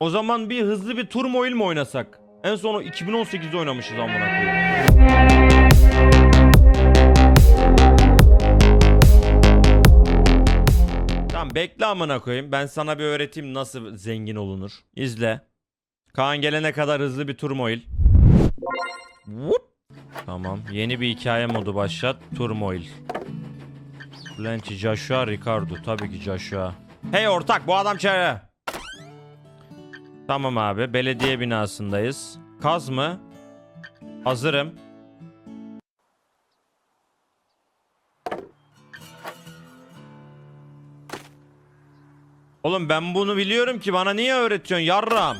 O zaman bir hızlı bir turmoil mi oynasak? En son o 2018'de oynamışız amına koyayım. Tamam bekle amına koyayım. Ben sana bir öğreteyim nasıl zengin olunur. İzle. Kaan gelene kadar hızlı bir turmoil. Whoop. Tamam. Yeni bir hikaye modu başlat. Turmoil. Blanchi, Joshua, Ricardo. Tabii ki Joshua. Hey ortak bu adam çare. Tamam abi. Belediye binasındayız. Kaz mı? Hazırım. Oğlum ben bunu biliyorum ki bana niye öğretiyorsun yarram?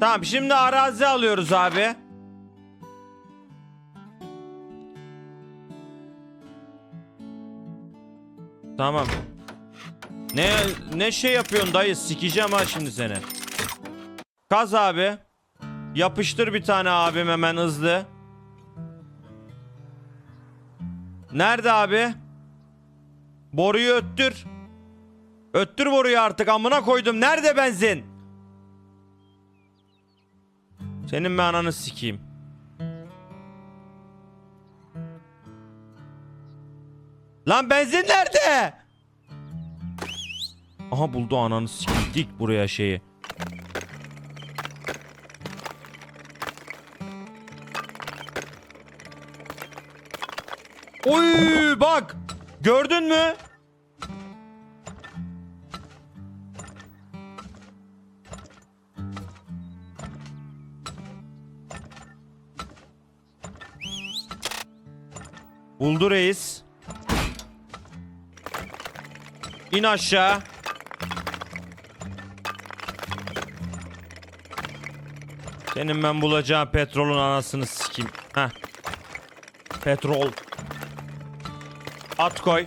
Tamam şimdi arazi alıyoruz abi. Tamam. Ne ne şey yapıyorsun dayı sikeceğim ha şimdi seni. Kaz abi. Yapıştır bir tane abim hemen hızlı. Nerede abi? Boruyu öttür. Öttür boruyu artık amına koydum. Nerede benzin? Senin ben ananı sikeyim. Lan benzin nerede? Aha buldu ananı sikeyim. Dik buraya şeyi. Oy bak. Gördün mü? Buldu reis. İn aşağı. Senin ben bulacağım petrolün anasını sikeyim. Heh. Petrol. At koy.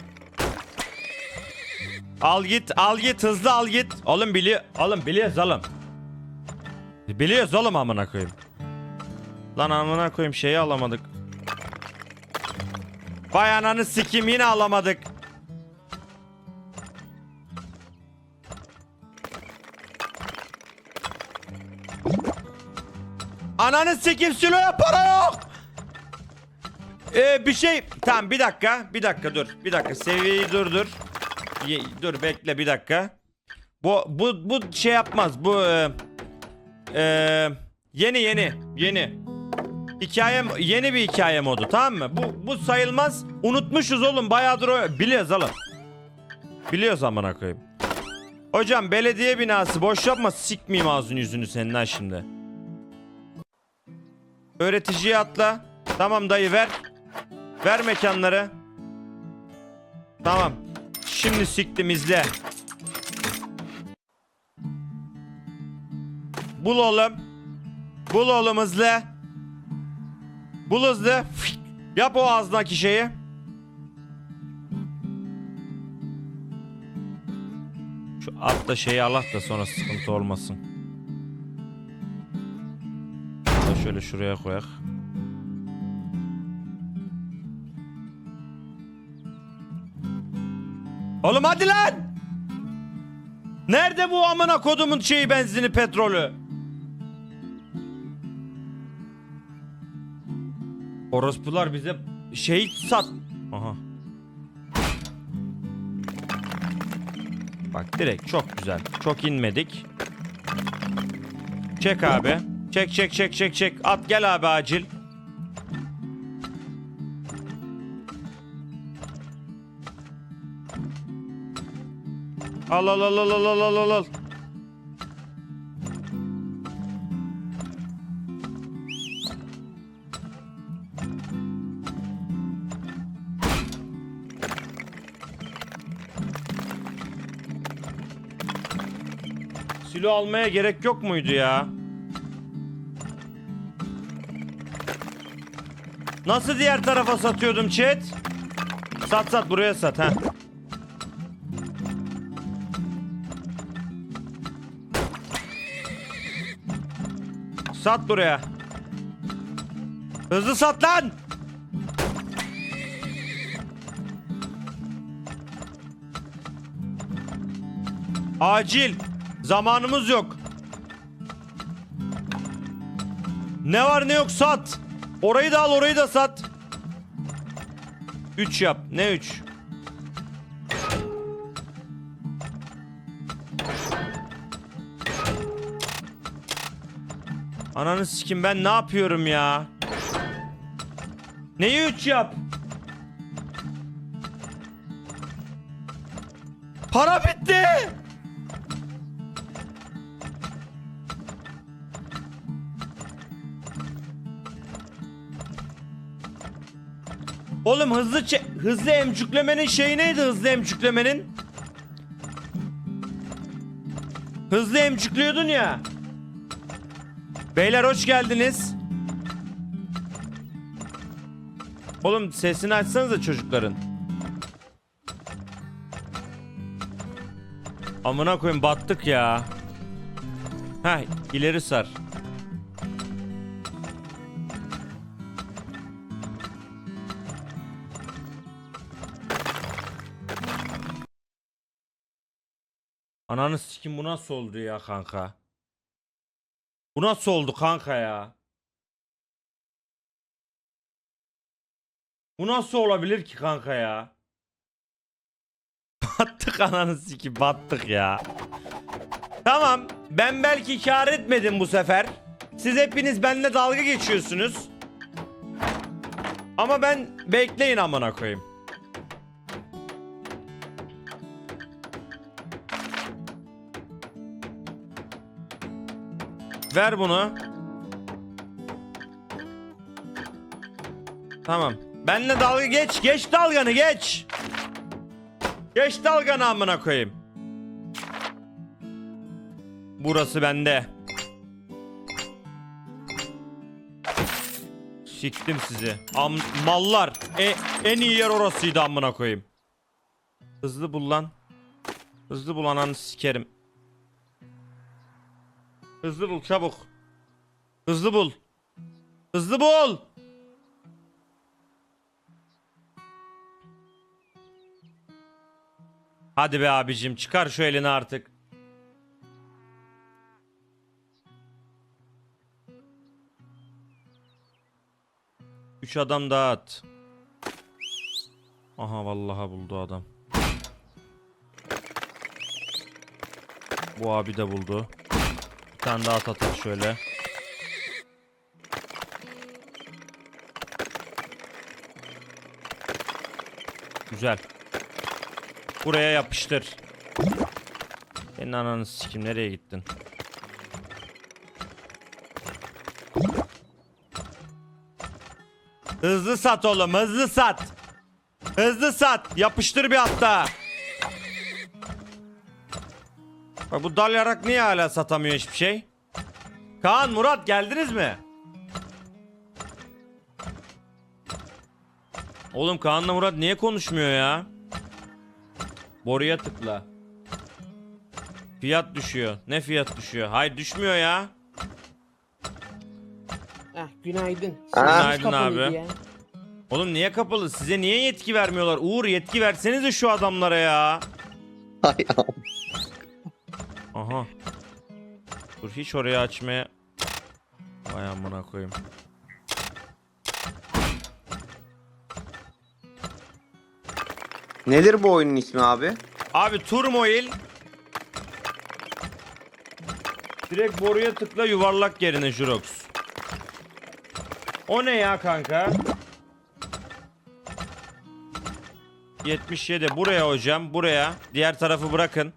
Al git, al git, hızlı al git. Oğlum biliyor, oğlum biliyoruz oğlum. Biliyoruz oğlum amına koyayım. Lan amına koyayım şeyi alamadık. Vay ananı sikim yine alamadık. Ananı sikim siloya para yok. Ee, bir şey tamam bir dakika bir dakika dur bir dakika. Seviyeyi dur dur. Ye- dur bekle bir dakika. Bu bu bu şey yapmaz bu e, e, yeni yeni yeni. Hikaye yeni bir hikaye modu tamam mı? Bu bu sayılmaz. Unutmuşuz oğlum bayağıdır o biliyoruz oğlum. Biliyoruz amına koyayım. Hocam belediye binası boş yapma sikmeyeyim ağzını yüzünü senin ha şimdi öğreticiye atla tamam dayı ver Ver mekanları. Tamam. Şimdi siktim izle. Bul oğlum. Bul oğlum hızlı. Bul hızlı. Fıt. Yap o ağzındaki şeyi. Şu at da şeyi Allah da sonra sıkıntı olmasın. Şöyle şuraya koyak. Oğlum hadi lan! Nerede bu amına kodumun şeyi benzini petrolü? Orospular bize şey sat. Aha. Bak direkt çok güzel. Çok inmedik. Çek abi. Çek çek çek çek çek. At gel abi acil. Al al al al al al al al. Silo almaya gerek yok muydu ya? Nasıl diğer tarafa satıyordum chat? Sat sat buraya sat ha. Sat buraya. Hızlı sat lan. Acil. Zamanımız yok. Ne var ne yok sat. Orayı da al orayı da sat. 3 yap. Ne 3? Ananı sikim ben ne yapıyorum ya? Neyi 3 yap? Para bitti. Oğlum hızlı hızlı emcüklemenin şeyi neydi hızlı emcüklemenin? Hızlı emcüklüyordun ya. Beyler hoş geldiniz. Oğlum sesini açsanıza çocukların. Amına koyayım battık ya. Heh ileri sar. Ananı sikim bu nasıl oldu ya kanka? Bu nasıl oldu kanka ya? Bu nasıl olabilir ki kanka ya? Battık ananı sikim battık ya. Tamam ben belki kar etmedim bu sefer. Siz hepiniz benimle dalga geçiyorsunuz. Ama ben bekleyin amına koyayım. Ver bunu. Tamam. Benle dalga geç. Geç dalganı geç. Geç dalganı amına koyayım. Burası bende. Siktim sizi. Am mallar. E en iyi yer orasıydı amına koyayım. Hızlı bul lan. Hızlı bul ananı sikerim. Hızlı bul çabuk. Hızlı bul. Hızlı bul. Hadi be abicim çıkar şu elini artık. Üç adam daha at. Aha vallahi buldu adam. Bu abi de buldu. Bir tane daha at atar şöyle. Güzel. Buraya yapıştır. Senin ananı sikim nereye gittin? Hızlı sat oğlum hızlı sat. Hızlı sat. Yapıştır bir hatta. Bak bu dal yarak niye hala satamıyor hiçbir şey? Kaan Murat geldiniz mi? Oğlum Kaan'la Murat niye konuşmuyor ya? Boruya tıkla. Fiyat düşüyor. Ne fiyat düşüyor? Hayır düşmüyor ya. Heh, günaydın. Günaydın kapalıydı abi. ya. Oğlum niye kapalı? Size niye yetki vermiyorlar? Uğur yetki versenize şu adamlara ya. Hay am- Aha. Dur hiç oraya açmaya. Vay amına koyayım. Nedir bu oyunun ismi abi? Abi turmoil. Direkt boruya tıkla yuvarlak yerine Jurox. O ne ya kanka? 77 buraya hocam buraya diğer tarafı bırakın.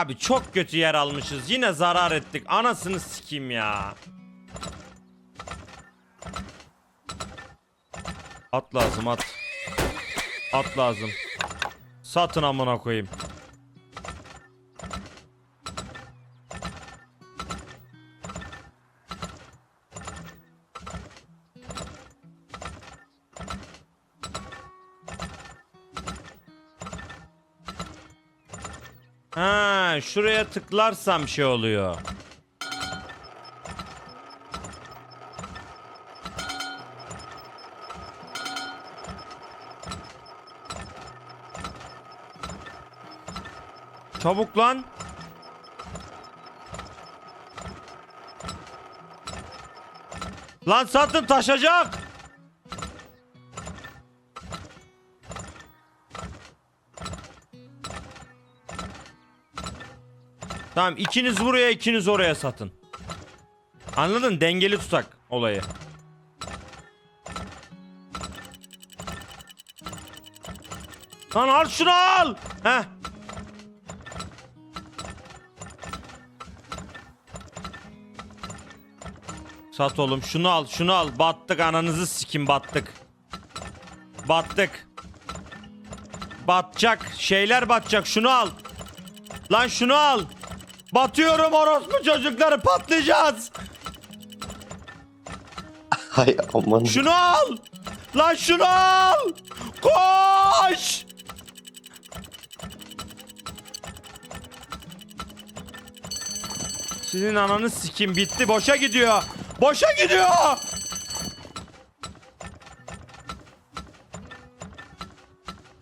Abi çok kötü yer almışız yine zarar ettik anasını sikeyim ya. At lazım at. At lazım. Satın amına koyayım. Ha, Şuraya tıklarsam şey oluyor. Çabuk lan. Lan sattım taşacak. Tamam ikiniz buraya ikiniz oraya satın. Anladın? Dengeli tutak olayı. Lan al şunu al. Heh. Sat oğlum şunu al şunu al. Battık ananızı sikim battık. Battık. Batacak. Şeyler batacak şunu al. Lan şunu al. Batıyorum orospu çocukları patlayacağız. Hay aman. Şunu al. Lan şunu al. Koş. Sizin ananı sikim bitti. Boşa gidiyor. Boşa gidiyor.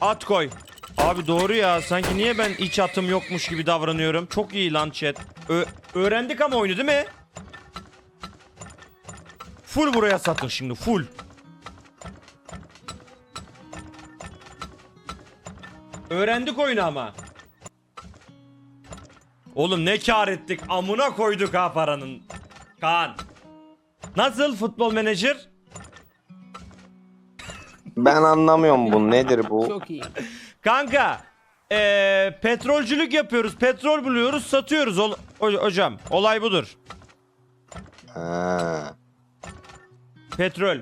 At koy. Abi doğru ya. Sanki niye ben iç atım yokmuş gibi davranıyorum. Çok iyi lan chat. Ö- öğrendik ama oyunu değil mi? Full buraya satın şimdi full. Öğrendik oyunu ama. Oğlum ne kar ettik amına koyduk ha paranın. Kaan. Nasıl futbol menajer? Ben anlamıyorum bu nedir bu? Çok iyi. Kanka eee, petrolcülük yapıyoruz. Petrol buluyoruz satıyoruz ol- ho- hocam. Olay budur. Ha. Petrol.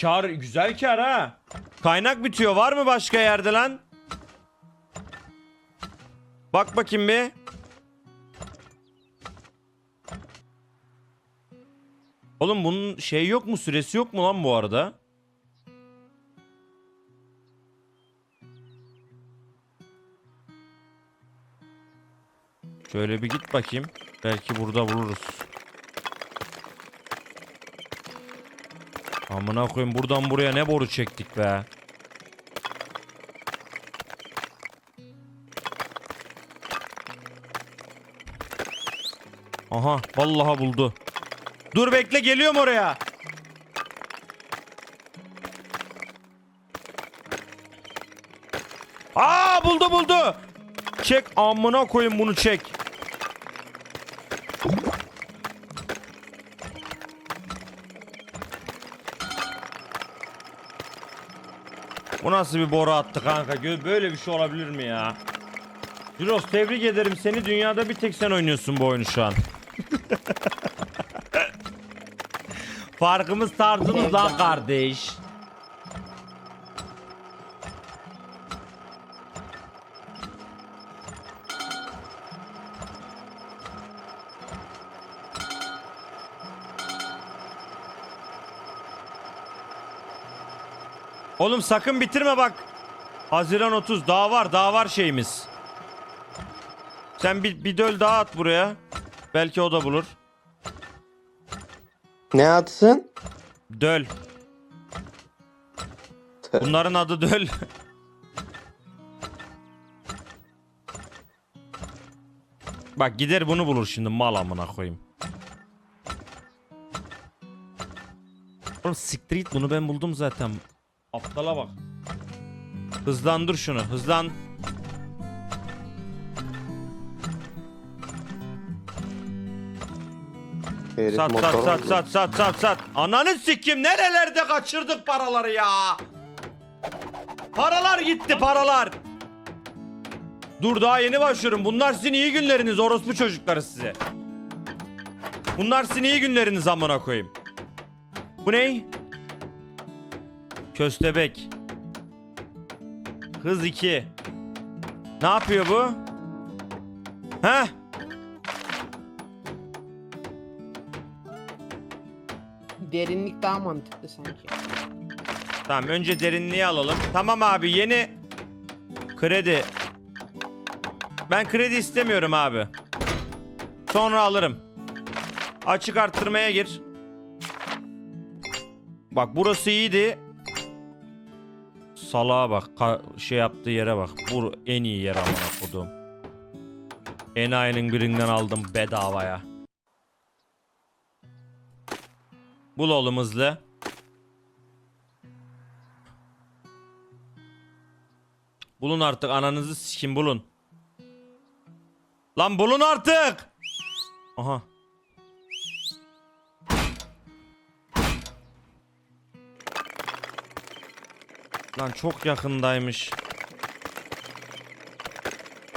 Kar güzel kar ha. Kaynak bitiyor. Var mı başka yerde lan? Bak bakayım bir. Oğlum bunun şey yok mu? Süresi yok mu lan bu arada? Şöyle bir git bakayım. Belki burada buluruz. Amına koyayım buradan buraya ne boru çektik be. Aha vallahi buldu. Dur bekle geliyorum oraya. Aa buldu buldu. Çek amına koyayım bunu çek. Bu nasıl bir boru attı kanka? Böyle bir şey olabilir mi ya? Jiros tebrik ederim seni. Dünyada bir tek sen oynuyorsun bu oyunu şu an. Farkımız tarzımız lan kardeş. Oğlum sakın bitirme bak. Haziran 30 daha var daha var şeyimiz. Sen bir, bir döl daha at buraya. Belki o da bulur. Ne atsın? Döl. Bunların adı döl. Bak gider bunu bulur şimdi mal amına koyayım. Oğlum siktir git bunu ben buldum zaten. Aptala bak. Hızlandır şunu hızlan. Herif Sat motor sat sat sat sat sat sat. Ananı sikim nerelerde kaçırdık paraları ya. Paralar gitti paralar. Dur daha yeni başlıyorum. Bunlar sizin iyi günleriniz orospu çocukları size. Bunlar sizin iyi günleriniz amına koyayım. Bu ne? Köstebek. Hız 2. Ne yapıyor bu? Heh. Derinlik daha mantıklı sanki. Tamam önce derinliği alalım. Tamam abi yeni kredi. Ben kredi istemiyorum abi. Sonra alırım. Açık arttırmaya gir. Bak burası iyiydi. Salağa bak. ka- şey yaptığı yere bak. Bu en iyi yer amına kodum. Enayi'nin birinden aldım bedavaya. Bul oğlum hızlı. Bulun artık ananızı sikin bulun. Lan bulun artık. Aha. Lan çok yakındaymış.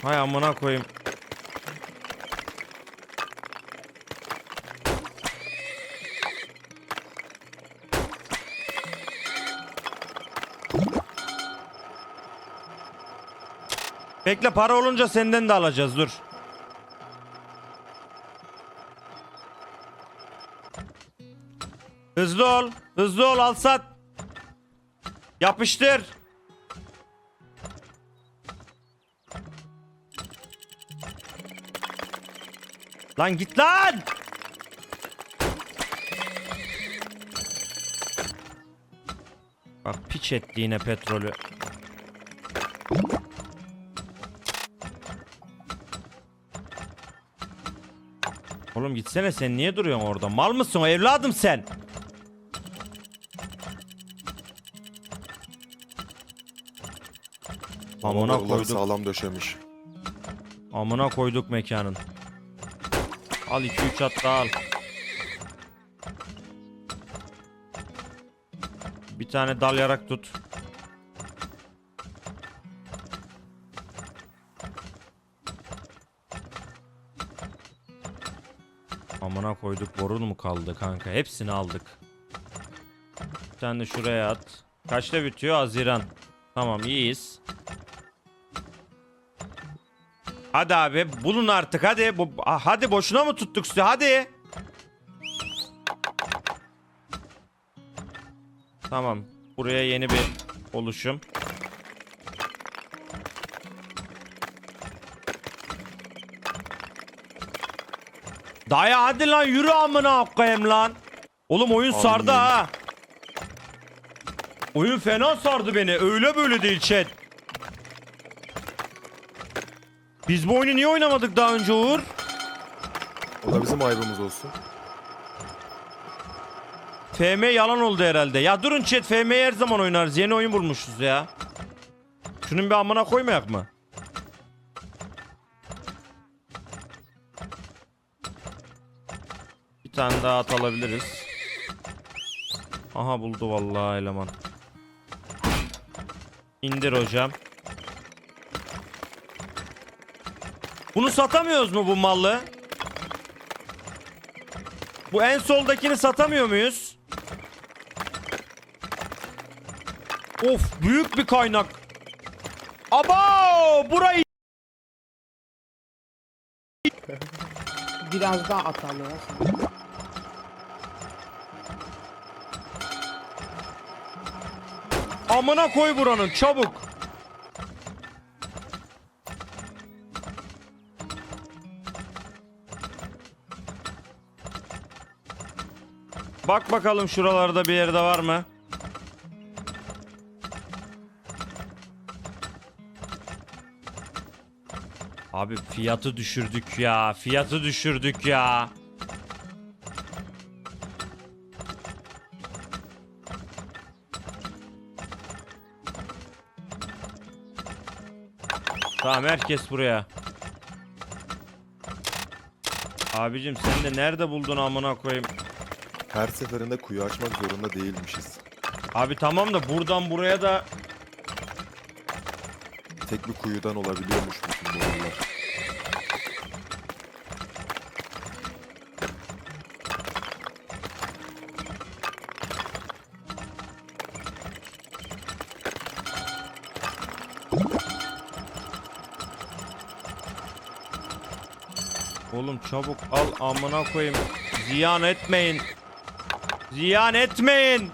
Hay amına koyayım. Bekle para olunca senden de alacağız dur. Hızlı ol. Hızlı ol al sat. Yapıştır. Lan git lan. Bak piç etti yine petrolü. Oğlum gitsene sen niye duruyorsun orada? Mal mısın evladım sen? Amına Vallahi koyduk. sağlam döşemiş. Amına koyduk mekanın. Al 2-3 at daha al. Bir tane dal yarak tut. Amına koyduk borun mu kaldı kanka? Hepsini aldık. Bir tane de şuraya at. Kaçta bitiyor? Haziran. Tamam iyiyiz. Hadi abi bulun artık hadi. Bu, Ah, hadi boşuna mı tuttuk sizi hadi. Tamam. Buraya yeni bir oluşum. Daya hadi lan yürü amına koyayım lan. Oğlum oyun sardı Amin. ha. Oyun fena sardı beni. Öyle böyle değil chat. Biz bu oyunu niye oynamadık daha önce Uğur? O da bizim aybımız olsun. FM yalan oldu herhalde. Ya durun chat FM'yi her zaman oynarız. Yeni oyun bulmuşuz ya. Şunun bir amına koymayak mı? Bir tane daha at alabiliriz. Aha buldu vallahi eleman. İndir hocam. Bunu satamıyoruz mu bu malı? Bu en soldakini satamıyor muyuz? Of büyük bir kaynak. Aba burayı Biraz daha atalım amına koy buranın çabuk. Bak bakalım şuralarda bir yerde var mı? Abi fiyatı düşürdük ya. Fiyatı düşürdük ya. Tamam herkes buraya. Abicim sen de nerede buldun amına koyayım? Her seferinde kuyu açmak zorunda değilmişiz. Abi tamam da buradan buraya da Tek bir kuyudan olabiliyormuş bütün bu yollar. Oğlum çabuk al amına koyayım. Ziyan etmeyin. Ziyan etmeyin.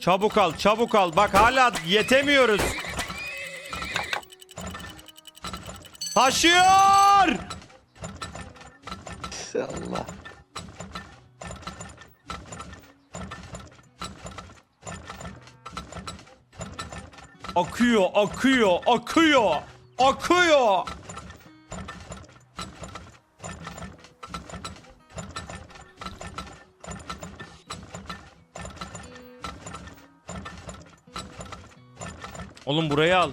Çabuk al, çabuk al. Bak hala yetemiyoruz. Taşıyor! Allah. Akıyor, akıyor, akıyor, akıyor. Oğlum burayı al.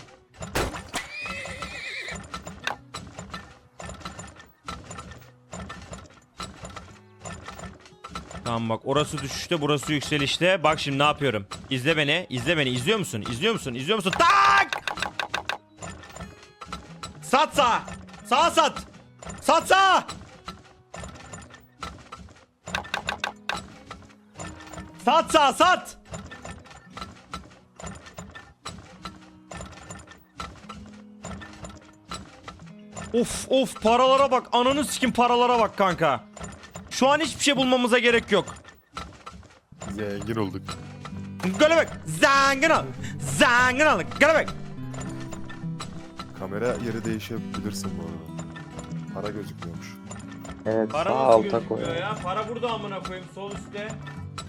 Tamam bak orası düşüşte burası yükselişte. Bak şimdi ne yapıyorum. İzle beni. izle beni. İzliyor musun? İzliyor musun? İzliyor musun? Tak! Sat sağ. Sağa sat. Sat sağ. Sat sağ sat. Of of paralara bak. Ananı sikim paralara bak kanka. Şu an hiçbir şey bulmamıza gerek yok. Zengin olduk. Gole bak. Zengin ol. Zengin ol. Gole bak. Kamera yeri değişebilirsin bu arada. Para gözükmüyormuş. Evet Para sağ nasıl alta koy. ya? Para burada amına koyayım sol üstte.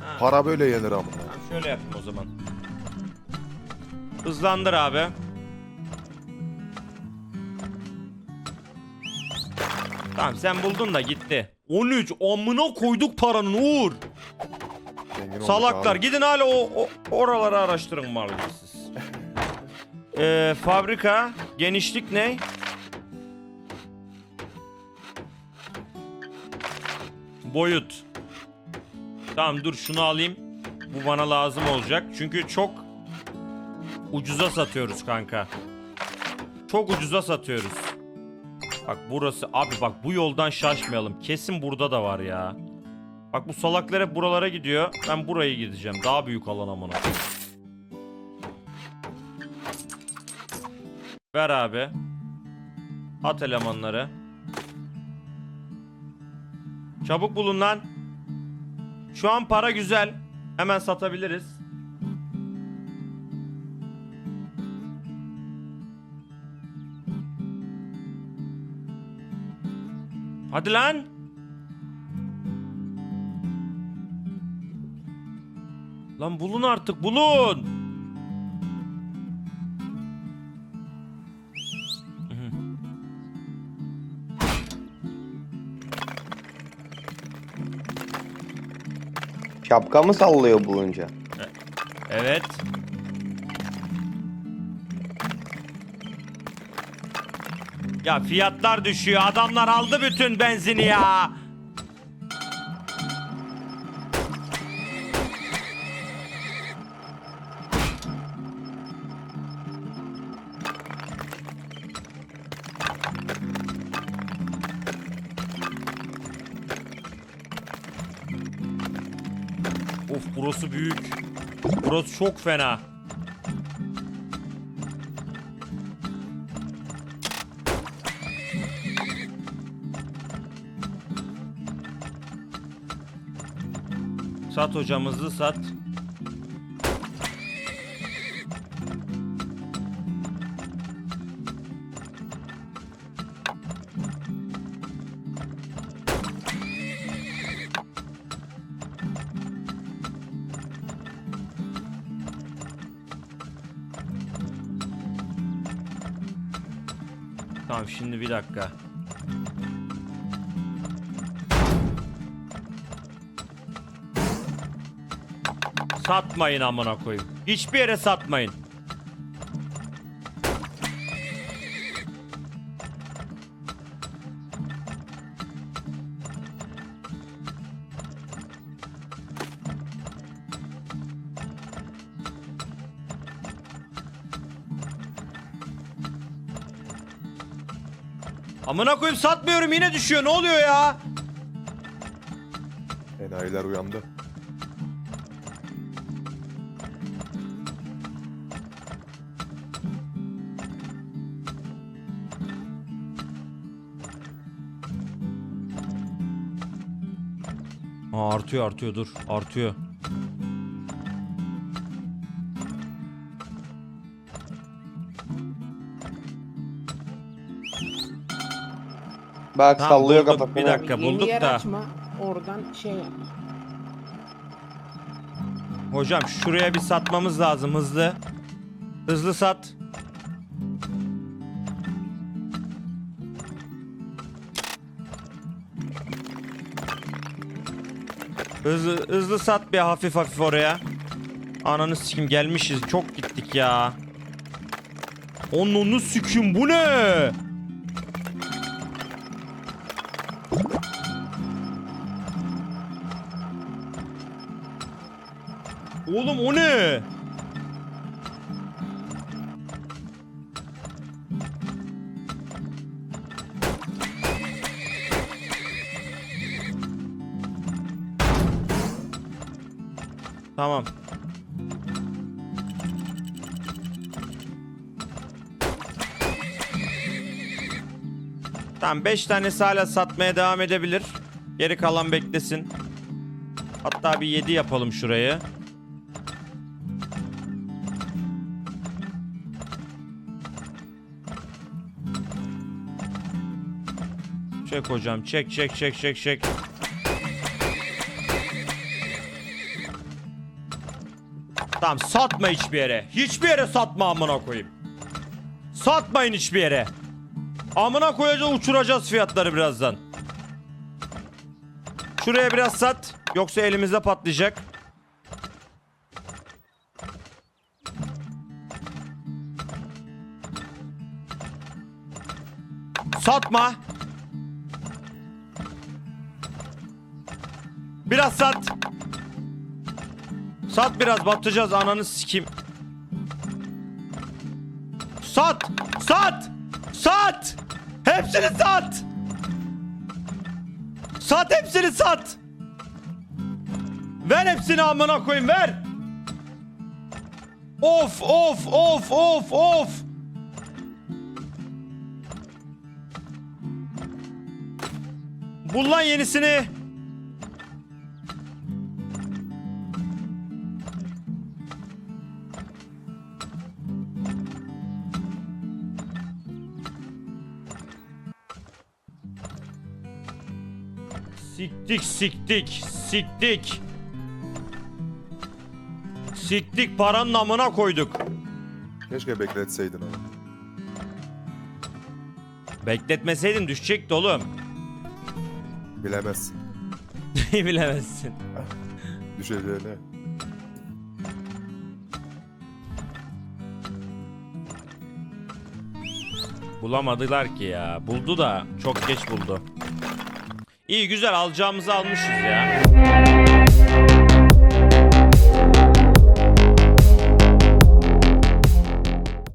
Ha. Para böyle yenir amına. Tamam, şöyle yapayım o zaman. Hızlandır abi. Tamam sen buldun da gitti. 13 amına koyduk paranın Uğur. Zengin olduk Salaklar abi. gidin hala o, o oraları araştırın maalesef siz. Ee, fabrika genişlik ne? Boyut. Tamam dur şunu alayım. Bu bana lazım olacak. Çünkü çok ucuza satıyoruz kanka. Çok ucuza satıyoruz. Bak burası abi bak bu yoldan şaşmayalım. Kesin burada da var ya. Bak bu salaklar hep buralara gidiyor. Ben buraya gideceğim. Daha büyük alan amına. Ver abi. At elemanları. Çabuk bulun lan. Şu an para güzel. Hemen satabiliriz. Hadi lan. Lan bulun artık bulun. Şapka mı sallıyor bulunca? Evet. Ya fiyatlar düşüyor. Adamlar aldı bütün benzini ya. Of burası büyük. Burası çok fena. Sat hocamızı sat. Tamam şimdi bir dakika. Satmayın amına koyayım. Hiçbir yere satmayın. Amına koyayım satmıyorum yine düşüyor. Ne oluyor ya? Enayiler uyandı. Aa, artıyor artıyor dur. Artıyor. Bak Tamam, sallıyor bulduk. kafasını. Bir dakika. Yeni bulduk yer da. açma. Oradan şey yap. Hocam şuraya bir satmamız lazım hızlı. Hızlı sat. Hızlı hızlı sat bir hafif hafif oraya. Ananı sikim gelmişiz. Çok gittik ya. Onunu sikim bu ne? Oğlum o ne? Tamam. Tamam 5 tanesi hala satmaya devam edebilir. Geri kalan beklesin. Hatta bir 7 yapalım şurayı. Çek hocam çek çek çek çek çek. Tamam satma hiçbir yere. Hiçbir yere satma amına koyayım. Satmayın hiçbir yere. Amına koyacağız uçuracağız fiyatları birazdan. Şuraya biraz sat. Yoksa elimizde patlayacak. Satma. Biraz sat. Sat biraz batacağız ananı sikim. Sat! Sat! Sat! Hepsini sat! Sat hepsini sat! Ver hepsini amına koyayım ver! Of of of of of! Bul lan yenisini. Siktik siktik siktik. Siktik paranın amına koyduk. Keşke bekletseydin onu. Bekletmeseydin düşecekti oğlum. Bilemezsin. Bilemezsin. Düşeceğini. Bulamadılar ki ya. Buldu da çok geç buldu. İyi güzel alacağımızı almışız ya.